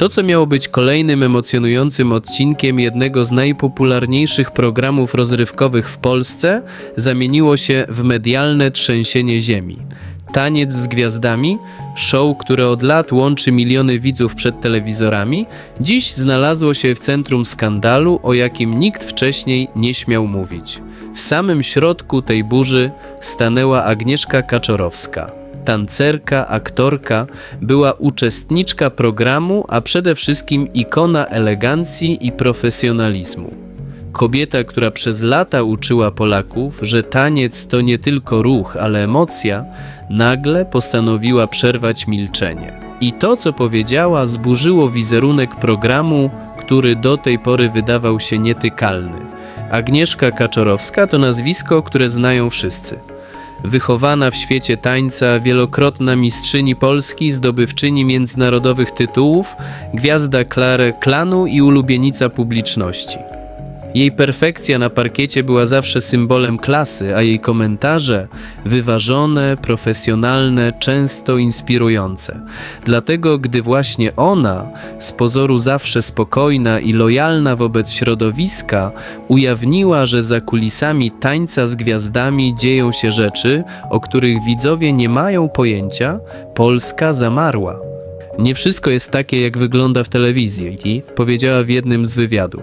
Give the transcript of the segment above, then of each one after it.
To, co miało być kolejnym emocjonującym odcinkiem jednego z najpopularniejszych programów rozrywkowych w Polsce, zamieniło się w medialne trzęsienie ziemi. Taniec z gwiazdami, show, które od lat łączy miliony widzów przed telewizorami, dziś znalazło się w centrum skandalu, o jakim nikt wcześniej nie śmiał mówić. W samym środku tej burzy stanęła Agnieszka Kaczorowska. Tancerka, aktorka, była uczestniczka programu, a przede wszystkim ikona elegancji i profesjonalizmu. Kobieta, która przez lata uczyła Polaków, że taniec to nie tylko ruch, ale emocja, nagle postanowiła przerwać milczenie. I to, co powiedziała, zburzyło wizerunek programu, który do tej pory wydawał się nietykalny. Agnieszka Kaczorowska to nazwisko, które znają wszyscy. Wychowana w świecie tańca, wielokrotna mistrzyni Polski, zdobywczyni międzynarodowych tytułów, gwiazda Klare klanu i ulubienica publiczności. Jej perfekcja na parkiecie była zawsze symbolem klasy, a jej komentarze wyważone, profesjonalne, często inspirujące. Dlatego, gdy właśnie ona, z pozoru zawsze spokojna i lojalna wobec środowiska, ujawniła, że za kulisami tańca z gwiazdami dzieją się rzeczy, o których widzowie nie mają pojęcia, Polska zamarła. Nie wszystko jest takie, jak wygląda w telewizji, powiedziała w jednym z wywiadów.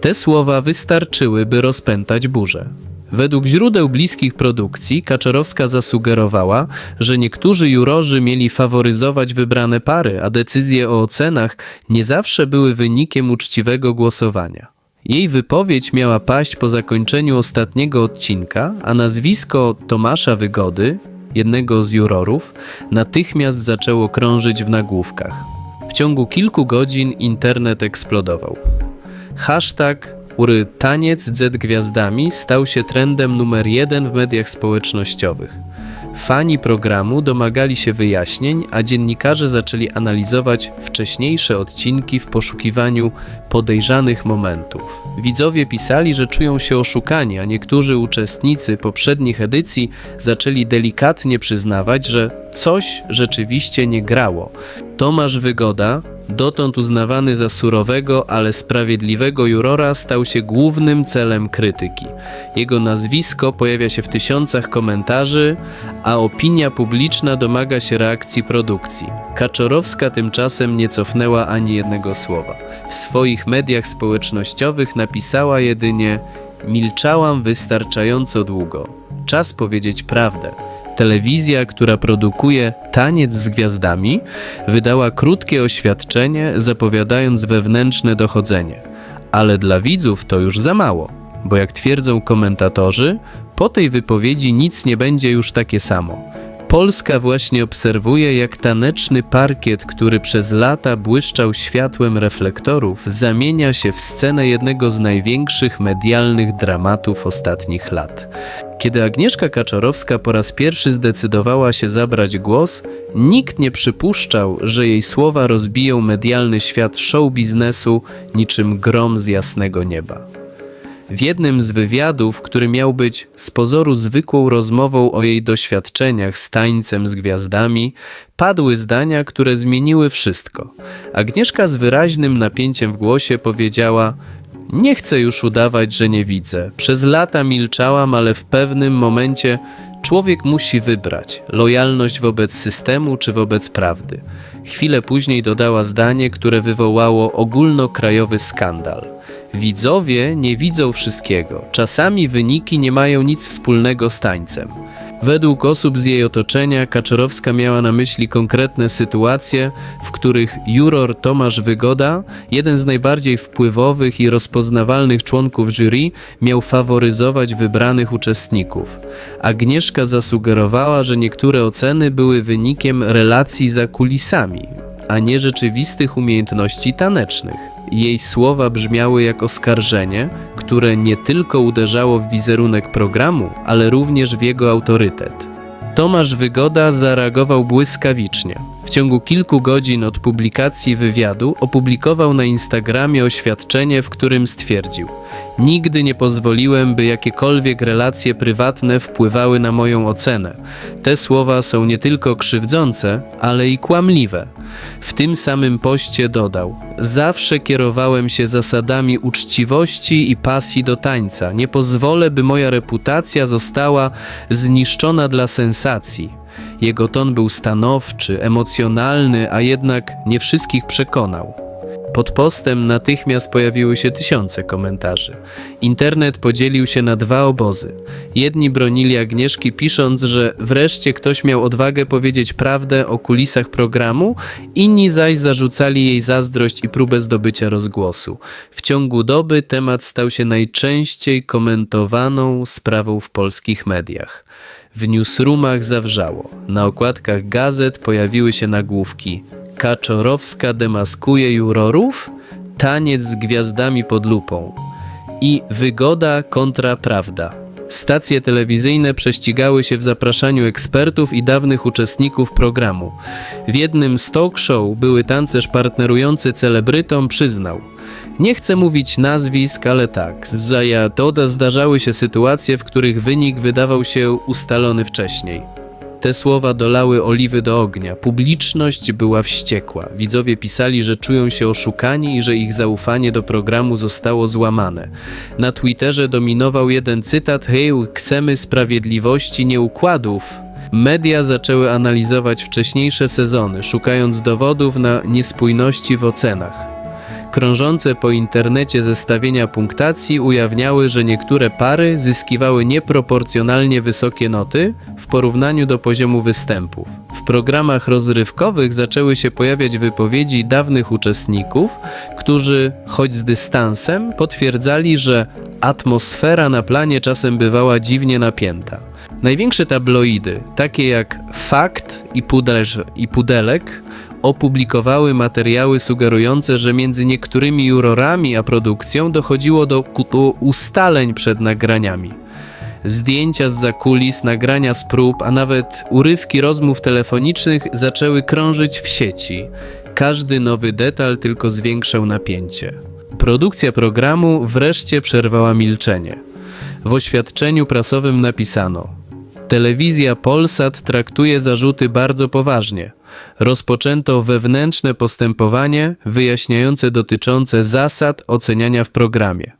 Te słowa wystarczyły, by rozpętać burzę. Według źródeł bliskich produkcji Kaczorowska zasugerowała, że niektórzy jurorzy mieli faworyzować wybrane pary, a decyzje o ocenach nie zawsze były wynikiem uczciwego głosowania. Jej wypowiedź miała paść po zakończeniu ostatniego odcinka, a nazwisko Tomasza Wygody, jednego z jurorów, natychmiast zaczęło krążyć w nagłówkach. W ciągu kilku godzin internet eksplodował. Hashtag ury taniec z gwiazdami stał się trendem numer jeden w mediach społecznościowych. Fani programu domagali się wyjaśnień, a dziennikarze zaczęli analizować wcześniejsze odcinki w poszukiwaniu podejrzanych momentów. Widzowie pisali, że czują się oszukani, a niektórzy uczestnicy poprzednich edycji zaczęli delikatnie przyznawać, że coś rzeczywiście nie grało. Tomasz Wygoda, dotąd uznawany za surowego, ale sprawiedliwego jurora, stał się głównym celem krytyki. Jego nazwisko pojawia się w tysiącach komentarzy, a opinia publiczna domaga się reakcji produkcji. Kaczorowska tymczasem nie cofnęła ani jednego słowa. W swoich mediach społecznościowych napisała jedynie: Milczałam wystarczająco długo. Czas powiedzieć prawdę. Telewizja, która produkuje Taniec z Gwiazdami, wydała krótkie oświadczenie, zapowiadając wewnętrzne dochodzenie. Ale dla widzów to już za mało, bo jak twierdzą komentatorzy, po tej wypowiedzi nic nie będzie już takie samo. Polska właśnie obserwuje, jak taneczny parkiet, który przez lata błyszczał światłem reflektorów, zamienia się w scenę jednego z największych medialnych dramatów ostatnich lat. Kiedy Agnieszka Kaczorowska po raz pierwszy zdecydowała się zabrać głos, nikt nie przypuszczał, że jej słowa rozbiją medialny świat show biznesu niczym grom z jasnego nieba. W jednym z wywiadów, który miał być z pozoru zwykłą rozmową o jej doświadczeniach z tańcem z gwiazdami, padły zdania, które zmieniły wszystko. Agnieszka z wyraźnym napięciem w głosie powiedziała: Nie chcę już udawać, że nie widzę. Przez lata milczałam, ale w pewnym momencie człowiek musi wybrać lojalność wobec systemu czy wobec prawdy. Chwilę później dodała zdanie, które wywołało ogólnokrajowy skandal. Widzowie nie widzą wszystkiego. Czasami wyniki nie mają nic wspólnego z tańcem. Według osób z jej otoczenia Kaczorowska miała na myśli konkretne sytuacje, w których juror Tomasz Wygoda, jeden z najbardziej wpływowych i rozpoznawalnych członków jury, miał faworyzować wybranych uczestników. Agnieszka zasugerowała, że niektóre oceny były wynikiem relacji za kulisami, a nie rzeczywistych umiejętności tanecznych. Jej słowa brzmiały jak oskarżenie, które nie tylko uderzało w wizerunek programu, ale również w jego autorytet. Tomasz Wygoda zareagował błyskawicznie. W ciągu kilku godzin od publikacji wywiadu opublikował na Instagramie oświadczenie, w którym stwierdził: Nigdy nie pozwoliłem, by jakiekolwiek relacje prywatne wpływały na moją ocenę. Te słowa są nie tylko krzywdzące, ale i kłamliwe. W tym samym poście dodał: Zawsze kierowałem się zasadami uczciwości i pasji do tańca. Nie pozwolę, by moja reputacja została zniszczona dla sensacji. Jego ton był stanowczy, emocjonalny, a jednak nie wszystkich przekonał. Pod postem natychmiast pojawiły się tysiące komentarzy. Internet podzielił się na dwa obozy. Jedni bronili Agnieszki, pisząc, że wreszcie ktoś miał odwagę powiedzieć prawdę o kulisach programu, inni zaś zarzucali jej zazdrość i próbę zdobycia rozgłosu. W ciągu doby temat stał się najczęściej komentowaną sprawą w polskich mediach. W newsroomach zawrzało. Na okładkach gazet pojawiły się nagłówki Kaczorowska demaskuje jurorów, taniec z gwiazdami pod lupą i wygoda kontra prawda. Stacje telewizyjne prześcigały się w zapraszaniu ekspertów i dawnych uczestników programu. W jednym z talk show były tancerz partnerujący celebrytom przyznał – nie chcę mówić nazwisk, ale tak, z Zajatoda zdarzały się sytuacje, w których wynik wydawał się ustalony wcześniej. Te słowa dolały oliwy do ognia. Publiczność była wściekła. Widzowie pisali, że czują się oszukani i że ich zaufanie do programu zostało złamane. Na Twitterze dominował jeden cytat: Hej, chcemy sprawiedliwości, nie układów. Media zaczęły analizować wcześniejsze sezony, szukając dowodów na niespójności w ocenach. Krążące po internecie zestawienia punktacji ujawniały, że niektóre pary zyskiwały nieproporcjonalnie wysokie noty w porównaniu do poziomu występów. W programach rozrywkowych zaczęły się pojawiać wypowiedzi dawnych uczestników, którzy, choć z dystansem, potwierdzali, że atmosfera na planie czasem bywała dziwnie napięta. Największe tabloidy, takie jak Fakt i, Pudelż, i Pudelek, opublikowały materiały sugerujące, że między niektórymi jurorami a produkcją dochodziło do ustaleń przed nagraniami. Zdjęcia z zakulis, nagrania z prób, a nawet urywki rozmów telefonicznych zaczęły krążyć w sieci. Każdy nowy detal tylko zwiększał napięcie. Produkcja programu wreszcie przerwała milczenie. W oświadczeniu prasowym napisano: Telewizja Polsat traktuje zarzuty bardzo poważnie. Rozpoczęto wewnętrzne postępowanie wyjaśniające dotyczące zasad oceniania w programie.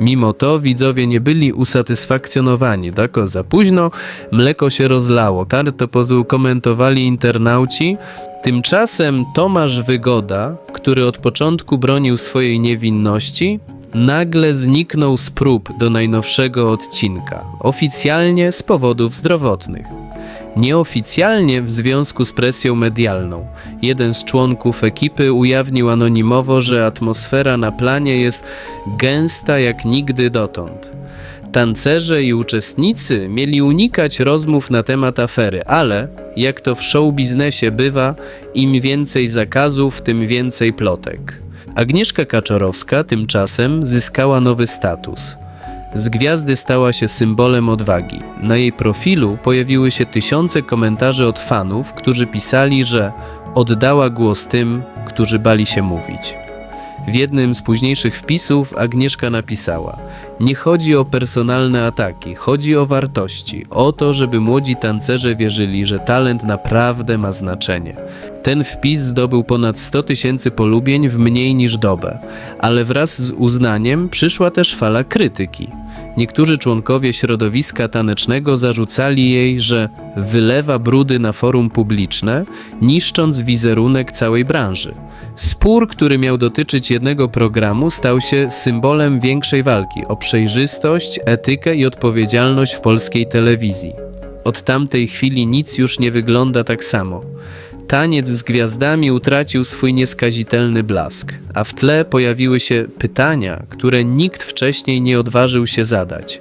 Mimo to widzowie nie byli usatysfakcjonowani. Dako za późno, mleko się rozlało. Tarto pozół komentowali internauci. Tymczasem Tomasz Wygoda, który od początku bronił swojej niewinności, nagle zniknął z prób do najnowszego odcinka, oficjalnie z powodów zdrowotnych. Nieoficjalnie w związku z presją medialną. Jeden z członków ekipy ujawnił anonimowo, że atmosfera na planie jest gęsta jak nigdy dotąd. Tancerze i uczestnicy mieli unikać rozmów na temat afery, ale, jak to w show biznesie bywa, im więcej zakazów, tym więcej plotek. Agnieszka Kaczorowska tymczasem zyskała nowy status. Z gwiazdy stała się symbolem odwagi. Na jej profilu pojawiły się tysiące komentarzy od fanów, którzy pisali, że oddała głos tym, którzy bali się mówić. W jednym z późniejszych wpisów Agnieszka napisała: Nie chodzi o personalne ataki, chodzi o wartości, o to, żeby młodzi tancerze wierzyli, że talent naprawdę ma znaczenie. Ten wpis zdobył ponad 100 tysięcy polubień w mniej niż dobę, ale wraz z uznaniem przyszła też fala krytyki. Niektórzy członkowie środowiska tanecznego zarzucali jej, że wylewa brudy na forum publiczne, niszcząc wizerunek całej branży. Spór, który miał dotyczyć jednego programu, stał się symbolem większej walki o przejrzystość, etykę i odpowiedzialność w polskiej telewizji. Od tamtej chwili nic już nie wygląda tak samo. Taniec z gwiazdami utracił swój nieskazitelny blask, a w tle pojawiły się pytania, które nikt wcześniej nie odważył się zadać.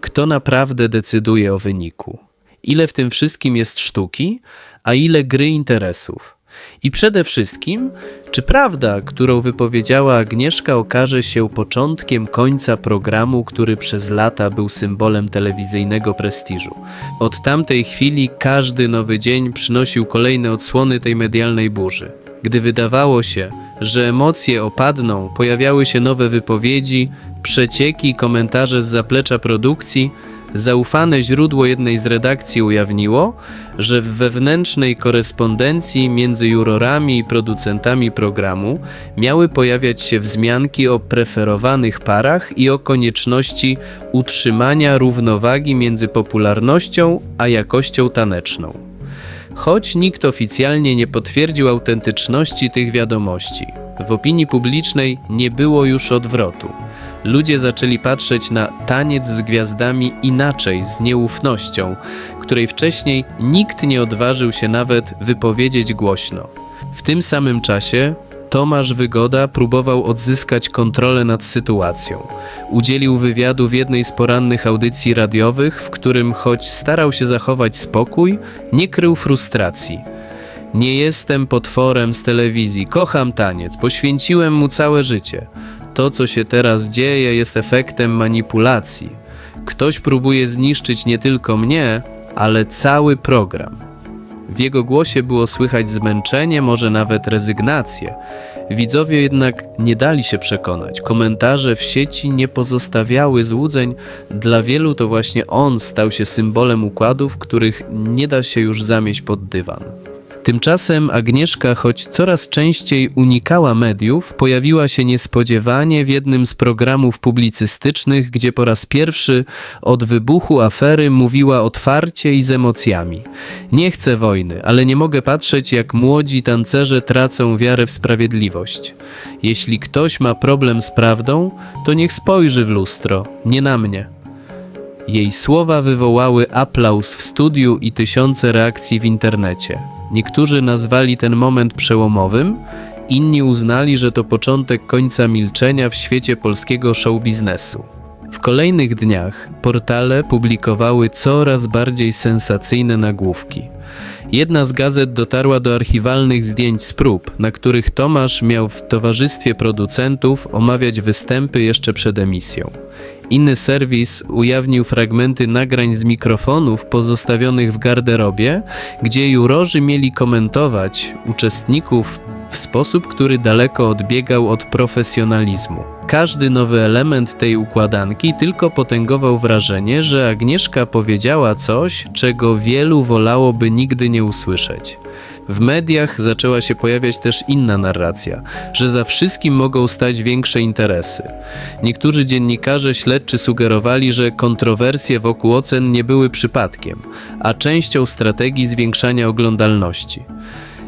Kto naprawdę decyduje o wyniku? Ile w tym wszystkim jest sztuki, a ile gry interesów? I przede wszystkim, czy prawda, którą wypowiedziała Agnieszka, okaże się początkiem końca programu, który przez lata był symbolem telewizyjnego prestiżu? Od tamtej chwili każdy nowy dzień przynosił kolejne odsłony tej medialnej burzy. Gdy wydawało się, że emocje opadną, pojawiały się nowe wypowiedzi, przecieki, komentarze z zaplecza produkcji. Zaufane źródło jednej z redakcji ujawniło, że w wewnętrznej korespondencji między jurorami i producentami programu miały pojawiać się wzmianki o preferowanych parach i o konieczności utrzymania równowagi między popularnością a jakością taneczną choć nikt oficjalnie nie potwierdził autentyczności tych wiadomości. W opinii publicznej nie było już odwrotu. Ludzie zaczęli patrzeć na taniec z gwiazdami inaczej, z nieufnością, której wcześniej nikt nie odważył się nawet wypowiedzieć głośno. W tym samym czasie Tomasz Wygoda próbował odzyskać kontrolę nad sytuacją. Udzielił wywiadu w jednej z porannych audycji radiowych, w którym choć starał się zachować spokój, nie krył frustracji. Nie jestem potworem z telewizji, kocham taniec, poświęciłem mu całe życie. To, co się teraz dzieje, jest efektem manipulacji. Ktoś próbuje zniszczyć nie tylko mnie, ale cały program. W jego głosie było słychać zmęczenie, może nawet rezygnację. Widzowie jednak nie dali się przekonać. Komentarze w sieci nie pozostawiały złudzeń. Dla wielu to właśnie on stał się symbolem układów, których nie da się już zamieść pod dywan. Tymczasem Agnieszka, choć coraz częściej unikała mediów, pojawiła się niespodziewanie w jednym z programów publicystycznych, gdzie po raz pierwszy od wybuchu afery mówiła otwarcie i z emocjami. Nie chcę wojny, ale nie mogę patrzeć, jak młodzi tancerze tracą wiarę w sprawiedliwość. Jeśli ktoś ma problem z prawdą, to niech spojrzy w lustro, nie na mnie. Jej słowa wywołały aplauz w studiu i tysiące reakcji w internecie. Niektórzy nazwali ten moment przełomowym, inni uznali, że to początek końca milczenia w świecie polskiego show biznesu. W kolejnych dniach portale publikowały coraz bardziej sensacyjne nagłówki. Jedna z gazet dotarła do archiwalnych zdjęć z prób, na których Tomasz miał w towarzystwie producentów omawiać występy jeszcze przed emisją. Inny serwis ujawnił fragmenty nagrań z mikrofonów pozostawionych w garderobie, gdzie jurorzy mieli komentować uczestników w sposób, który daleko odbiegał od profesjonalizmu. Każdy nowy element tej układanki tylko potęgował wrażenie, że Agnieszka powiedziała coś, czego wielu wolałoby nigdy nie usłyszeć. W mediach zaczęła się pojawiać też inna narracja, że za wszystkim mogą stać większe interesy. Niektórzy dziennikarze śledczy sugerowali, że kontrowersje wokół ocen nie były przypadkiem, a częścią strategii zwiększania oglądalności.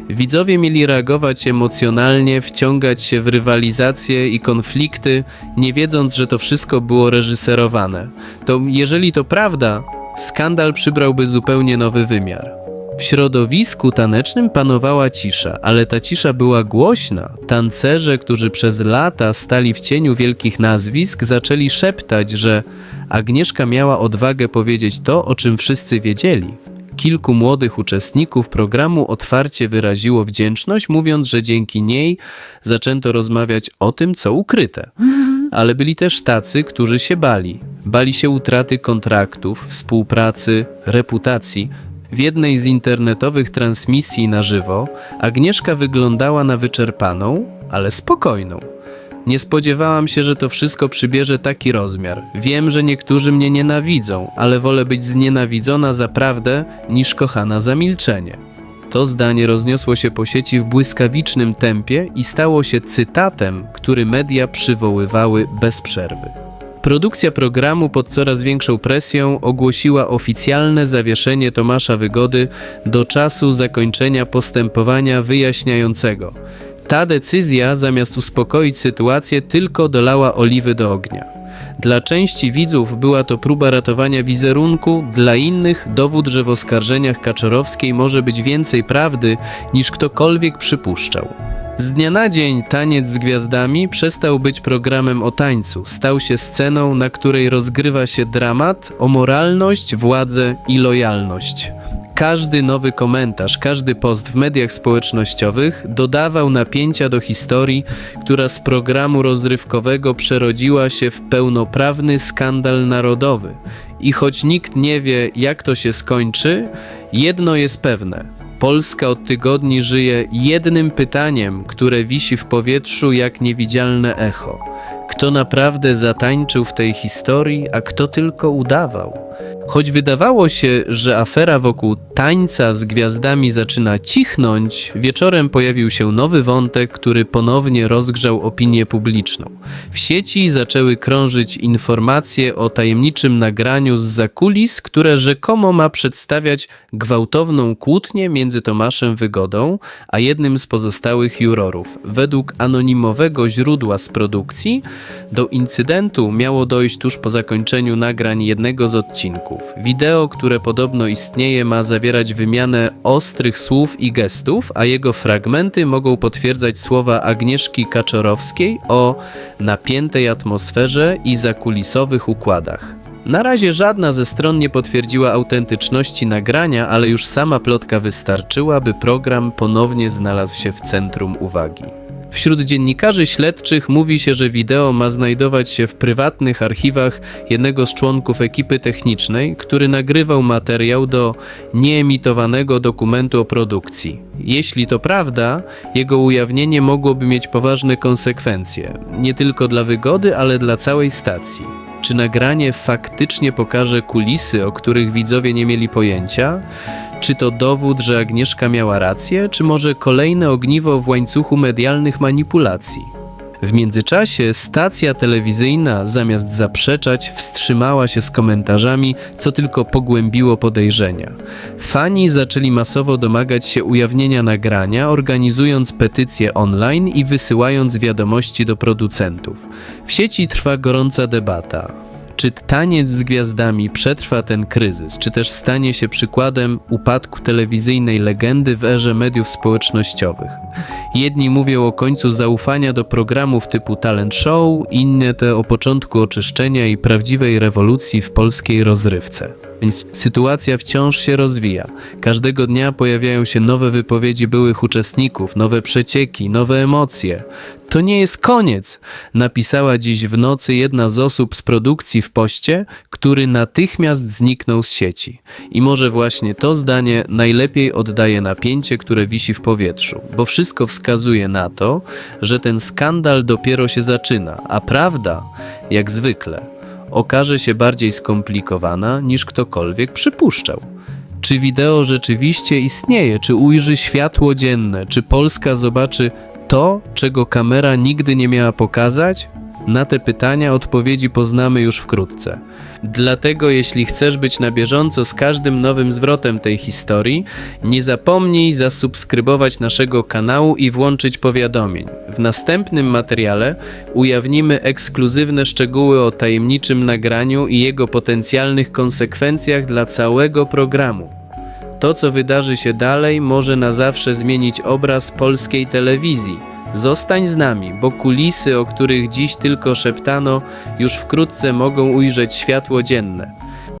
Widzowie mieli reagować emocjonalnie, wciągać się w rywalizacje i konflikty, nie wiedząc, że to wszystko było reżyserowane. To jeżeli to prawda, skandal przybrałby zupełnie nowy wymiar. W środowisku tanecznym panowała cisza, ale ta cisza była głośna. Tancerze, którzy przez lata stali w cieniu wielkich nazwisk, zaczęli szeptać, że Agnieszka miała odwagę powiedzieć to, o czym wszyscy wiedzieli. Kilku młodych uczestników programu otwarcie wyraziło wdzięczność, mówiąc, że dzięki niej zaczęto rozmawiać o tym, co ukryte. Ale byli też tacy, którzy się bali. Bali się utraty kontraktów, współpracy, reputacji. W jednej z internetowych transmisji na żywo Agnieszka wyglądała na wyczerpaną, ale spokojną. Nie spodziewałam się, że to wszystko przybierze taki rozmiar. Wiem, że niektórzy mnie nienawidzą, ale wolę być znienawidzona za prawdę niż kochana za milczenie. To zdanie rozniosło się po sieci w błyskawicznym tempie i stało się cytatem, który media przywoływały bez przerwy. Produkcja programu pod coraz większą presją ogłosiła oficjalne zawieszenie Tomasza Wygody do czasu zakończenia postępowania wyjaśniającego. Ta decyzja, zamiast uspokoić sytuację, tylko dolała oliwy do ognia. Dla części widzów była to próba ratowania wizerunku, dla innych dowód, że w oskarżeniach Kaczorowskiej może być więcej prawdy niż ktokolwiek przypuszczał. Z dnia na dzień taniec z gwiazdami przestał być programem o tańcu, stał się sceną, na której rozgrywa się dramat o moralność, władzę i lojalność. Każdy nowy komentarz, każdy post w mediach społecznościowych dodawał napięcia do historii, która z programu rozrywkowego przerodziła się w pełnoprawny skandal narodowy. I choć nikt nie wie, jak to się skończy, jedno jest pewne. Polska od tygodni żyje jednym pytaniem, które wisi w powietrzu jak niewidzialne echo. Kto naprawdę zatańczył w tej historii, a kto tylko udawał? Choć wydawało się, że afera wokół tańca z gwiazdami zaczyna cichnąć, wieczorem pojawił się nowy wątek, który ponownie rozgrzał opinię publiczną. W sieci zaczęły krążyć informacje o tajemniczym nagraniu z zakulis, które rzekomo ma przedstawiać gwałtowną kłótnię między Tomaszem Wygodą a jednym z pozostałych jurorów. Według anonimowego źródła z produkcji, do incydentu miało dojść tuż po zakończeniu nagrań jednego z odcinków. Wideo, które podobno istnieje, ma zawierać wymianę ostrych słów i gestów, a jego fragmenty mogą potwierdzać słowa Agnieszki Kaczorowskiej o napiętej atmosferze i zakulisowych układach. Na razie żadna ze stron nie potwierdziła autentyczności nagrania, ale już sama plotka wystarczyła, by program ponownie znalazł się w centrum uwagi. Wśród dziennikarzy śledczych mówi się, że wideo ma znajdować się w prywatnych archiwach jednego z członków ekipy technicznej, który nagrywał materiał do nieemitowanego dokumentu o produkcji. Jeśli to prawda, jego ujawnienie mogłoby mieć poważne konsekwencje, nie tylko dla wygody, ale dla całej stacji. Czy nagranie faktycznie pokaże kulisy, o których widzowie nie mieli pojęcia? Czy to dowód, że Agnieszka miała rację, czy może kolejne ogniwo w łańcuchu medialnych manipulacji? W międzyczasie stacja telewizyjna, zamiast zaprzeczać, wstrzymała się z komentarzami, co tylko pogłębiło podejrzenia. Fani zaczęli masowo domagać się ujawnienia nagrania, organizując petycje online i wysyłając wiadomości do producentów. W sieci trwa gorąca debata. Czy taniec z gwiazdami przetrwa ten kryzys, czy też stanie się przykładem upadku telewizyjnej legendy w erze mediów społecznościowych? Jedni mówią o końcu zaufania do programów typu talent show, inne te o początku oczyszczenia i prawdziwej rewolucji w polskiej rozrywce. Więc sytuacja wciąż się rozwija. Każdego dnia pojawiają się nowe wypowiedzi byłych uczestników, nowe przecieki, nowe emocje. To nie jest koniec, napisała dziś w nocy jedna z osób z produkcji w poście, który natychmiast zniknął z sieci. I może właśnie to zdanie najlepiej oddaje napięcie, które wisi w powietrzu, bo wszystko wskazuje na to, że ten skandal dopiero się zaczyna, a prawda, jak zwykle, okaże się bardziej skomplikowana niż ktokolwiek przypuszczał. Czy wideo rzeczywiście istnieje? Czy ujrzy światło dzienne? Czy Polska zobaczy to, czego kamera nigdy nie miała pokazać? Na te pytania odpowiedzi poznamy już wkrótce. Dlatego, jeśli chcesz być na bieżąco z każdym nowym zwrotem tej historii, nie zapomnij zasubskrybować naszego kanału i włączyć powiadomień. W następnym materiale ujawnimy ekskluzywne szczegóły o tajemniczym nagraniu i jego potencjalnych konsekwencjach dla całego programu. To, co wydarzy się dalej, może na zawsze zmienić obraz polskiej telewizji. Zostań z nami, bo kulisy, o których dziś tylko szeptano, już wkrótce mogą ujrzeć światło dzienne.